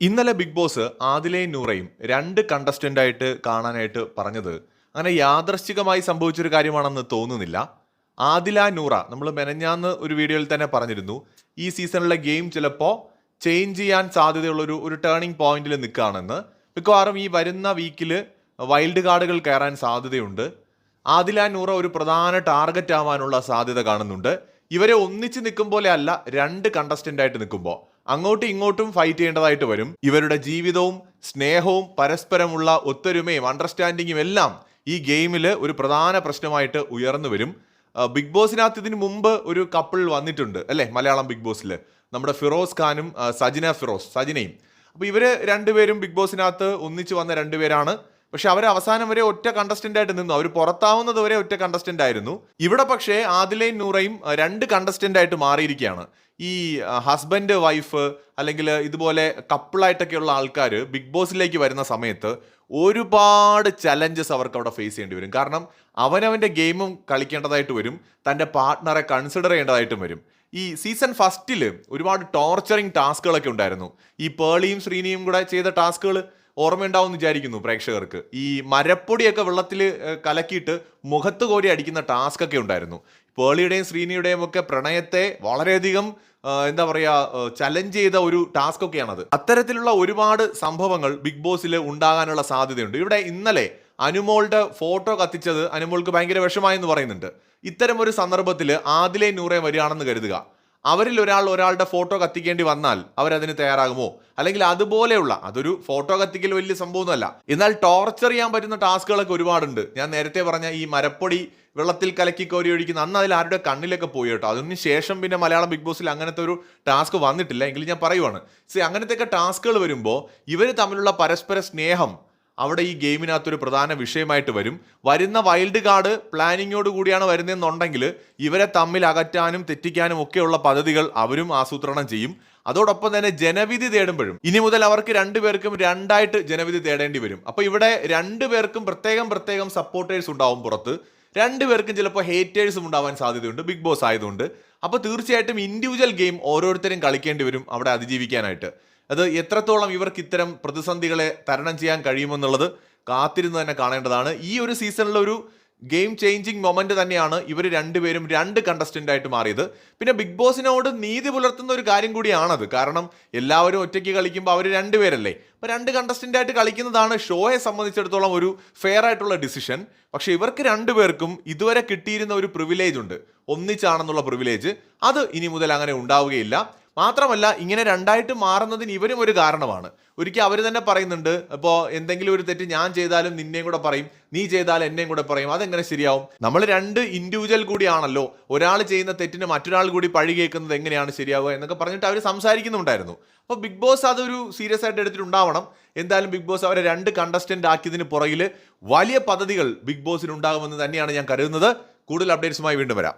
ഇന്നലെ big boss ആദിലയും നൂറയും രണ്ട് contestant ആയിട്ട് കാണാനായിട്ട് പറഞ്ഞത് അങ്ങനെ യാദർശികമായി സംഭവിച്ചൊരു കാര്യമാണെന്ന് തോന്നുന്നില്ല. ആദില നൂറ നമ്മൾ മെനഞ്ഞാന്ന് ഒരു വീഡിയോയിൽ തന്നെ പറഞ്ഞിരുന്നു. ഈ സീസണിലെ ഗെയിം ചിലപ്പോൾ ചേഞ്ച് ചെയ്യാൻ സാധ്യതയുള്ളൊരു ഒരു ടേണിംഗ് പോയിന്റിൽ നിൽക്കുകയാണെന്ന്. മിക്കവാറും ഈ വരുന്ന വീക്കിൽ വൈൽഡ് കാർഡുകൾ കയറാൻ സാധ്യതയുണ്ട്. ആദില നൂറ ഒരു പ്രധാന ടാർഗറ്റ് ആവാനുള്ള സാധ്യത കാണുന്നുണ്ട്. ഇവരെ ഒന്നിച്ച് നിൽക്കും പോലെ അല്ല രണ്ട് കണ്ടസ്റ്റന്റ് ആയിട്ട് നിൽക്കുമ്പോൾ അങ്ങോട്ടും ഇങ്ങോട്ടും ഫൈറ്റ് ചെയ്യേണ്ടതായിട്ട് വരും. ഇവരുടെ ജീവിതവും സ്നേഹവും പരസ്പരമുള്ള ഒത്തൊരുമയും അണ്ടർസ്റ്റാൻഡിങ്ങും എല്ലാം ഈ ഗെയിമിൽ ഒരു പ്രധാന പ്രശ്നമായിട്ട് ഉയർന്നു വരും. ബിഗ് ബോസിനകത്ത് ഇതിന് മുമ്പ് ഒരു കപ്പിൾ വന്നിട്ടുണ്ട് അല്ലേ? മലയാളം ബിഗ് ബോസിൽ നമ്മുടെ ഫിറോസ് ഖാനും സജിന ഫിറോസ് സജിനയും. അപ്പോൾ ഇവർ രണ്ടുപേരും ബിഗ് ബോസിനകത്ത് ഒന്നിച്ച് വന്ന രണ്ടുപേരാണ്. പക്ഷെ അവർ അവസാനം വരെ ഒറ്റ കണ്ടസ്റ്റന്റ് ആയിട്ട് നിന്നു. അവർ പുറത്താവുന്നത് വരെ ഒറ്റ കണ്ടസ്റ്റന്റ് ആയിരുന്നു. ഇവിടെ പക്ഷേ ആദിലയും നൂറയും രണ്ട് കണ്ടസ്റ്റന്റ് ആയിട്ട് മാറിയിരിക്കുകയാണ്. ഈ ഹസ്ബൻഡ് വൈഫ് അല്ലെങ്കിൽ ഇതുപോലെ കപ്പിളായിട്ടൊക്കെയുള്ള ആൾക്കാർ ബിഗ് ബോസിലേക്ക് വരുന്ന സമയത്ത് ഒരുപാട് ചലഞ്ചസ് അവർക്ക് അവിടെ ഫേസ് ചെയ്യേണ്ടി വരും. കാരണം അവനവന്റെ ഗെയിമും കളിക്കേണ്ടതായിട്ട് വരും. തന്റെ പാർട്ട്ണറെ കൺസിഡർ ചെയ്യേണ്ടതായിട്ടും വരും. ഈ സീസൺ ഫസ്റ്റിൽ ഒരുപാട് ടോർച്ചറിങ് ടാസ്കുകളൊക്കെ ഉണ്ടായിരുന്നു. ഈ പേളിയും ശ്രീനിയും കൂടെ ചെയ്ത ടാസ്കുകൾ ഓർമ്മയുണ്ടാവും എന്ന് വിചാരിക്കുന്നു പ്രേക്ഷകർക്ക്. ഈ മരപ്പൊടിയൊക്കെ വെള്ളത്തിൽ കലക്കിയിട്ട് മുഖത്ത് കോരി അടിക്കുന്ന ടാസ്ക് ഒക്കെ ഉണ്ടായിരുന്നു. പേളിയുടെയും ശ്രീനിയുടെയും ഒക്കെ പ്രണയത്തെ വളരെയധികം എന്താ പറയുക ചലഞ്ച് ചെയ്ത ഒരു ടാസ്ക് ഒക്കെയാണത്. അത്തരത്തിലുള്ള ഒരുപാട് സംഭവങ്ങൾ ബിഗ് ബോസിൽ ഉണ്ടാകാനുള്ള സാധ്യതയുണ്ട്. ഇവിടെ ഇന്നലെ അനുമോളുടെ ഫോട്ടോ കത്തിച്ചത് അനുമോൾക്ക് ഭയങ്കര വിഷമായെന്ന് പറയുന്നുണ്ട്. ഇത്തരം ഒരു സന്ദർഭത്തിൽ ആദിലെ നൂറെ വരികയാണെന്ന് കരുതുക. അവരിൽ ഒരാൾ ഒരാളുടെ ഫോട്ടോ കത്തിക്കേണ്ടി വന്നാൽ അവരതിന് തയ്യാറാകുമോ? അല്ലെങ്കിൽ അതുപോലെയുള്ള അതൊരു ഫോട്ടോ കത്തിക്കൽ വലിയ സംഭവമൊന്നുമല്ല. എന്നാൽ ടോർച്ചർ ചെയ്യാൻ പറ്റുന്ന ടാസ്കുകളൊക്കെ ഒരുപാടുണ്ട്. ഞാൻ നേരത്തെ പറഞ്ഞ ഈ മരപ്പൊടി വെള്ളത്തിൽ കലക്കി കോരി ഒഴിക്കുന്ന അന്ന് അതിൽ ആരുടെ കണ്ണിലൊക്കെ പോയി കേട്ടോ. അതിന് ശേഷം പിന്നെ മലയാളം ബിഗ് ബോസിൽ അങ്ങനത്തെ ഒരു ടാസ്ക് വന്നിട്ടില്ല. എങ്കിലും ഞാൻ പറയുവാണ്. സി അങ്ങനത്തെയൊക്കെ ടാസ്കുകൾ വരുമ്പോൾ ഇവർ തമ്മിലുള്ള പരസ്പര സ്നേഹം അവിടെ ഈ ഗെയിമിനകത്തൊരു പ്രധാന വിഷയമായിട്ട് വരും. വരുന്ന വൈൽഡ് കാർഡ് പ്ലാനിങ്ങോട് കൂടിയാണ് വരുന്നതെന്നുണ്ടെങ്കിൽ ഇവരെ തമ്മിൽ അകറ്റാനും തെറ്റിക്കാനും ഒക്കെയുള്ള പദ്ധതികൾ അവരും ആസൂത്രണം ചെയ്യും. അതോടൊപ്പം തന്നെ ജനവിധി തേടുമ്പോഴും. ഇനി മുതൽ അവർക്ക് രണ്ടുപേർക്കും രണ്ടായിട്ട് ജനവിധി തേടേണ്ടി വരും. അപ്പോൾ ഇവിടെ രണ്ടുപേർക്കും പ്രത്യേകം പ്രത്യേകം സപ്പോർട്ടേഴ്സ് ഉണ്ടാവും പുറത്ത്. രണ്ടുപേർക്കും ചിലപ്പോൾ ഹേറ്റേഴ്സും ഉണ്ടാവാൻ സാധ്യതയുണ്ട്. ബിഗ് ബോസ് ആയതുകൊണ്ട്. അപ്പോൾ തീർച്ചയായിട്ടും ഇൻഡിവിജ്വൽ ഗെയിം ഓരോരുത്തരും കളിക്കേണ്ടി വരും അവിടെ അതിജീവിക്കാനായിട്ട്. അത് എത്രത്തോളം ഇവർക്ക് ഇത്തരം പ്രതിസന്ധികളെ തരണം ചെയ്യാൻ കഴിയുമെന്നുള്ളത് കാത്തിരുന്ന് തന്നെ കാണേണ്ടതാണ്. ഈ ഒരു സീസണിലെ ഒരു ഗെയിം ചേഞ്ചിങ് മൊമെന്റ് തന്നെയാണ് ഇവർ രണ്ടുപേരും രണ്ട് കണ്ടസ്റ്റന്റ് ആയിട്ട് മാറിയത്. പിന്നെ ബിഗ് ബോസിനോട് നീതി പുലർത്തുന്ന ഒരു കാര്യം കൂടിയാണത്. കാരണം എല്ലാവരും ഒറ്റയ്ക്ക് കളിക്കുമ്പോൾ അവർ രണ്ടുപേരല്ലേ? അപ്പോൾ രണ്ട് കണ്ടസ്റ്റന്റ് ആയിട്ട് കളിക്കുന്നതാണ് ഷോയെ സംബന്ധിച്ചിടത്തോളം ഒരു ഫെയർ ആയിട്ടുള്ള ഡിസിഷൻ പക്ഷേ ഇവർക്ക് രണ്ടുപേർക്കും ഇതുവരെ കിട്ടിയിരുന്ന ഒരു പ്രിവിലേജ് ഉണ്ട്. ഒന്നിച്ചാണെന്നുള്ള പ്രിവിലേജ് അത് ഇനി മുതൽ അങ്ങനെ ഉണ്ടാവുകയില്ല. മാത്രമല്ല ഇങ്ങനെ രണ്ടായിട്ട് മാറുന്നതിന് ഇവരും ഒരു കാരണമാണ്. ഒരിക്കൽ അവർ തന്നെ പറയുന്നുണ്ട് ഇപ്പോൾ എന്തെങ്കിലും ഒരു തെറ്റ് ഞാൻ ചെയ്താലും നിന്നെയും കൂടെ പറയും നീ ചെയ്താൽ എന്നെയും കൂടെ പറയും അതെങ്ങനെ ശരിയാവും? നമ്മൾ രണ്ട് ഇൻഡിവിജ്വൽ കൂടിയാണല്ലോ ഒരാൾ ചെയ്യുന്ന തെറ്റിന് മറ്റൊരാൾ കൂടി പഴി കേൾക്കുന്നത് എങ്ങനെയാണ് ശരിയാവുക എന്നൊക്കെ പറഞ്ഞിട്ട് അവർ സംസാരിക്കുന്നുണ്ടായിരുന്നു. അപ്പോൾ ബിഗ് ബോസ് അതൊരു സീരിയസ് ആയിട്ട് എടുത്തിട്ടുണ്ടാവണം എന്തായാലും ബിഗ് ബോസ് അവരെ രണ്ട് കണ്ടസ്റ്റന്റ് ആക്കിയതിന് പുറകിൽ വലിയ പദ്ധതികൾ ബിഗ് ബോസിന് ഉണ്ടാകുമെന്ന് തന്നെയാണ് ഞാൻ കരുതുന്നത്. കൂടുതൽ അപ്ഡേറ്റ്സുമായി വീണ്ടും വരാം.